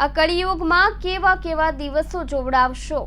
આ કળિયુગમાં કેવા કેવા દિવસો જોવડાવશો?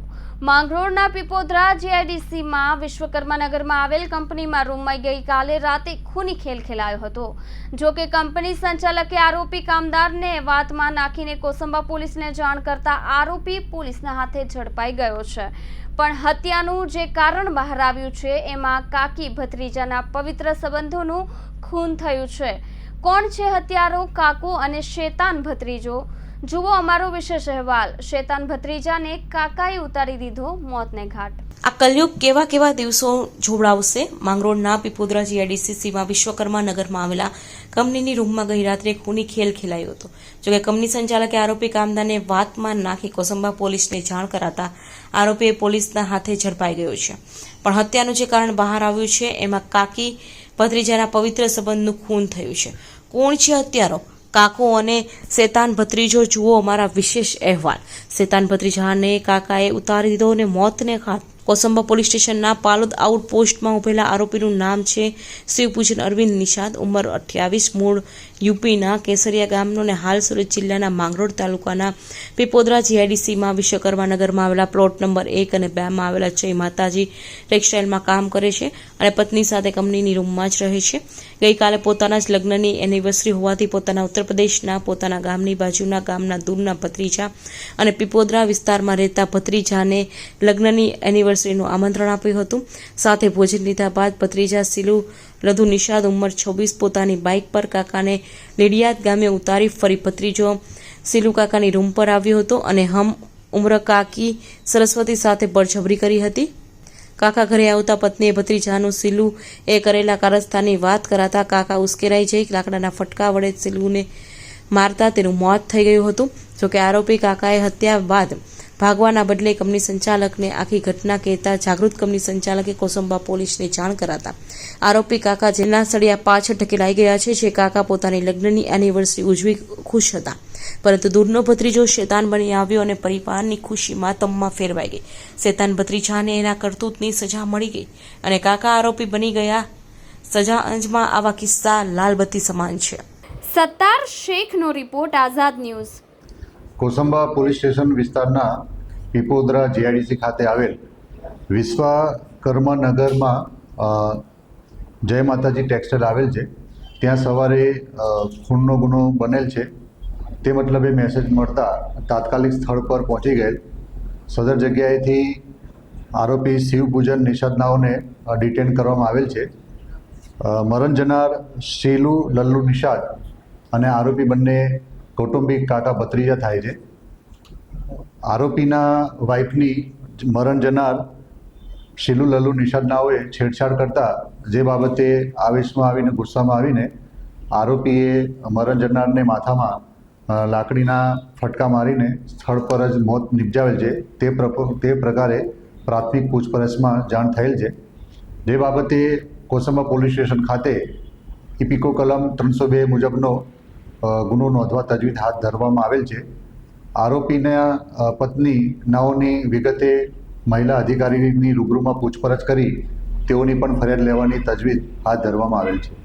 માંગરોળના પીપોદરા જીઆઈડીસીમાં વિશ્વકર્મા નગરમાં આવેલ કંપનીમાં રૂમમાં ગઈકાલે રાતે ખૂની ખેલ ખેલાયો હતો. જો કે કંપની સંચાલકે આરોપી કામદારને વાતમાં નાખીને કોસંબા પોલીસને જાણ કરતા આરોપી પોલીસના હાથે ઝડપાઈ ગયો છે. પણ હત્યાનું જે કારણ બહાર આવ્યું છે, એમાં કાકી ભત્રીજાના પવિત્ર સંબંધોનું ખૂન થયું છે. કોણ છે હત્યારો? કાકો અને શેતાન ભત્રીજો? જુઓ અમારો વિશેષ અહેવાલ. શેતાન ભત્રીજાને કાકાએ ઉતારી દીધો મોતને ઘાટ. આ કલયુગ કેવા કેવા દિવસો જોવડાવશે? માંગરોળના પીપોદરા જીઆઈડીસીસીમાં વિશ્વકર્મા નગરમાં આવેલા કંપનીની રૂમમાં ગઈ રાત્રે ખૂની ખેલ ખેલાયો હતો. જોકે કંપની સંચાલકે આરોપી કામદારને વાતમાં નાખી કોસંબા પોલીસને જાણ કરાતા આરોપીએ પોલીસના હાથે ઝડપાઈ ગયો છે. પણ હત્યાનું જે કારણ બહાર આવ્યું છે, એમાં કાકી ભત્રીજાના પવિત્ર સંબંધનું ખૂન થયું છે. કોણ છે હત્યારો? કાકો અને શેતાન ભત્રીજો, જુઓ અમારા વિશેષ અહેવાલ. શેતાન ભત્રીજાને કાકાએ ઉતારી દીધો અને મોતને ઘાટ કોસંબા પોલીસ સ્ટેશનના પાલોદ આઉટ પોસ્ટમાં ઉભેલા આરોપીનું નામ છે શિવપૂજન અરવિંદ નિષાદ. ઉંમર અઠ્યાવીસ, મૂળ યુપીના કેસરિયા ગામનો અને હાલ સુરત જિલ્લાના માંગરોળ તાલુકાના પીપોદરા જીઆઈડીસીમાં વિશ્વકર્મા નગરમાં આવેલા પ્લોટ નંબર એક અને બેમાં આવેલા જય માતાજી ટેક્સટાઇલમાં કામ કરે છે અને પત્ની સાથે કંપનીની રૂમમાં જ રહે છે. ગઈકાલે પોતાના જ લગ્નની એનિવર્સરી હોવાથી પોતાના ઉત્તર પ્રદેશના, પોતાના ગામની બાજુના ગામના દૂરના ભત્રીજા અને પીપોદરા વિસ્તારમાં રહેતા ભત્રીજાને લગ્નની એનિવર્સરીનું આમંત્રણ આપ્યું હતું. સાથે ભોજન લીધા બાદ ભત્રીજા સિલુ લધુ નિષાદ ઉંમર છવ્વીસ પોતાની બાઇક પર કાકાને લીડિયાદ ગામે ઉતારી ફરી ભત્રીજો સિલુ કાકાની રૂમ પર આવ્યો હતો અને હમ ઉમ્ર કાકી સરસ્વતી સાથે બળજબરી કરી હતી. કાકા ઘરે આવતા પત્નીએ ભત્રીજાનું સિલુ એ કરેલા કારસ્તાની વાત કરાતા કાકા ઉશ્કેરાઈ જઈ લાકડાના ફટકા વડે સિલુને મારતા તેનું મોત થઈ ગયું હતું. જોકે આરોપી કાકાએ હત્યા બાદ ભાગવાના બદલે કંપની સંચાલકને આખી ઘટના કહેતા જાગૃત કંપની સંચાલકે કોસંબા પોલીસને જાણ કરાતા. આરોપી કાકા જેના સળિયા પાછળ ઢકેલાઈ ગયા છે, જે કાકા પોતાની લગ્નની એનિવર્સરી ઉજવી ખુશ હતા. પરંતુ દૂરનો ભત્રીજો શેતાન બની આવ્યો અને પરિવારની ખુશી માતમમાં ફેરવાઈ ગઈ. શેતાન ભત્રીજાને એના કરતૂતની સજા મળી ગઈ અને કાકા આરોપી બની ગયા. સજા અંજમાં આવા કિસ્સા લાલબત્તી સમાન છે. Sattar શેખનો report Azad news. Kosamba police station વિસ્તારના પીપોદરા જીઆઈડીસી ખાતે આવેલ વિશ્વકર્માનગરમાં જય માતાજી ટેક્સટાઇલ આવેલ છે. ત્યાં સવારે ખૂનનો ગુનો બનેલ છે. તે મતલબે મેસેજ મળતા તાત્કાલિક સ્થળ પર પહોંચી ગયેલ. સદર જગ્યાએથી આરોપી શિવપૂજન નિષાદનાઓને ડિટેન કરવામાં આવેલ છે. મરણ જનાર શીલુ લલ્લુ નિષાદ અને આરોપી બંને કૌટુંબિક કાકા ભત્રીજા થાય છે. આરોપીના વાઇફની મરણ જનાર શીલુ લલ્લુ નિષાદનાઓએ છેડછાડ કરતા જે બાબતે આવેશમાં આવીને ગુસ્સામાં આવીને આરોપીએ મરણ જનારને માથામાં લાકડીના ફટકા મારીને સ્થળ પર જ મોત નિપજાવેલ છે. તે તે પ્રકારે પ્રાથમિક પૂછપરછમાં જાણ થયેલ છે. જે બાબતે કોસંબા પોલીસ સ્ટેશન ખાતે ઇપિકો કલમ ત્રણસો બે મુજબનો ગુનો નોંધવા તજવીજ હાથ ધરવામાં આવેલ છે. આરોપીના પત્ની નાઓની વિગતે મહિલા અધિકારીની રૂબરૂમાં પૂછપરછ કરી તેઓની પણ ફરિયાદ લેવાની તજવીજ હાથ ધરવામાં આવેલ છે.